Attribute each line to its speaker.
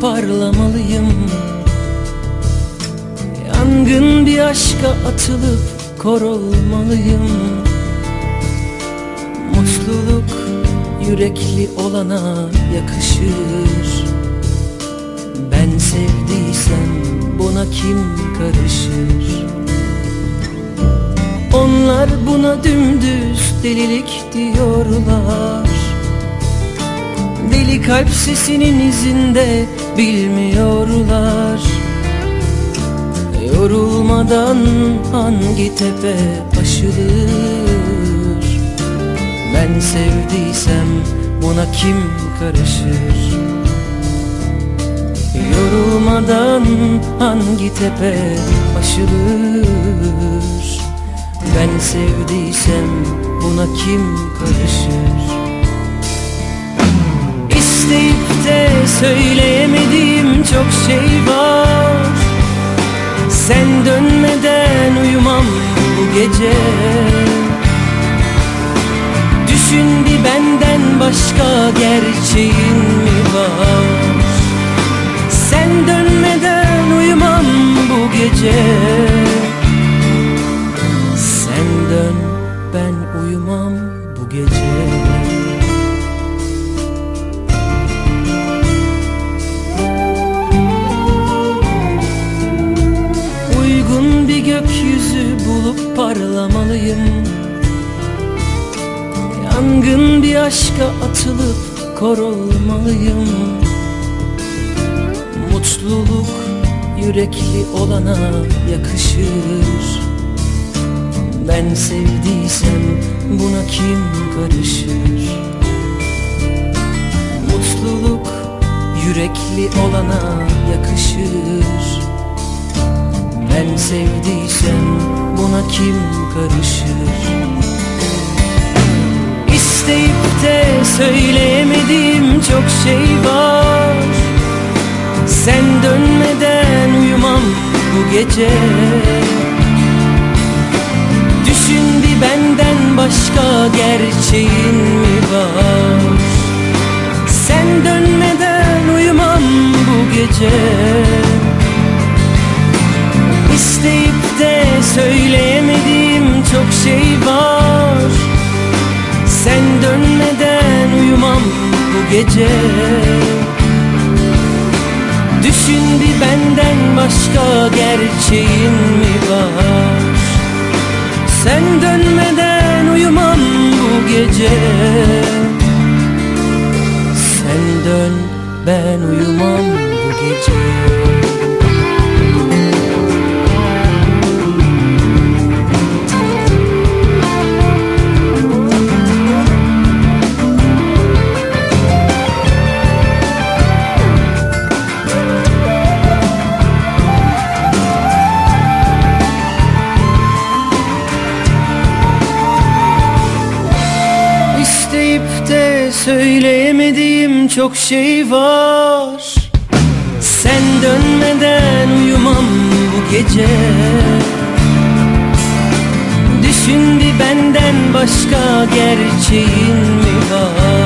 Speaker 1: parlamalıyım. Yangın bir aşka atılıp kor olmalıyım. Mutluluk yürekli olana yakışır. Ben sevdiysem buna kim karışır? Onlar buna dümdüz delilik diyorlar kalp sesinin izinde bilmiyorlar. Yorulmadan hangi tepe aşılır? Ben sevdiysem buna kim karışır? Yorulmadan hangi tepe aşılır? Ben sevdiysem buna kim karışır İsteyip de söyleyemediğim çok şey var. Sen dönmeden uyumam bu gece. Düşün bir benden başka gerçeğin mi var? Sen dönmeden uyumam bu gece parlamalıyım. Yangın bir aşka atılıp kor olmalıyım Mutluluk yürekli olana yakışır. Ben sevdiysem buna kim karışır? Mutluluk yürekli olana yakışır. Ben sevdiysem buna kim karışır? İsteyip de söyleyemediğim çok şey var. Sen dönmeden uyumam bu gece. Düşün bir benden başka gerçeğin mi var? Sen dönmeden uyumam bu gece gece. Düşün bir benden başka gerçeğin mi var? Sen dönmeden uyumam bu gece. Sen dön ben uyumam bu gece söyleyemediğim çok şey var. Sen dönmeden uyumam bu gece. Düşün bir benden başka gerçeğin mi var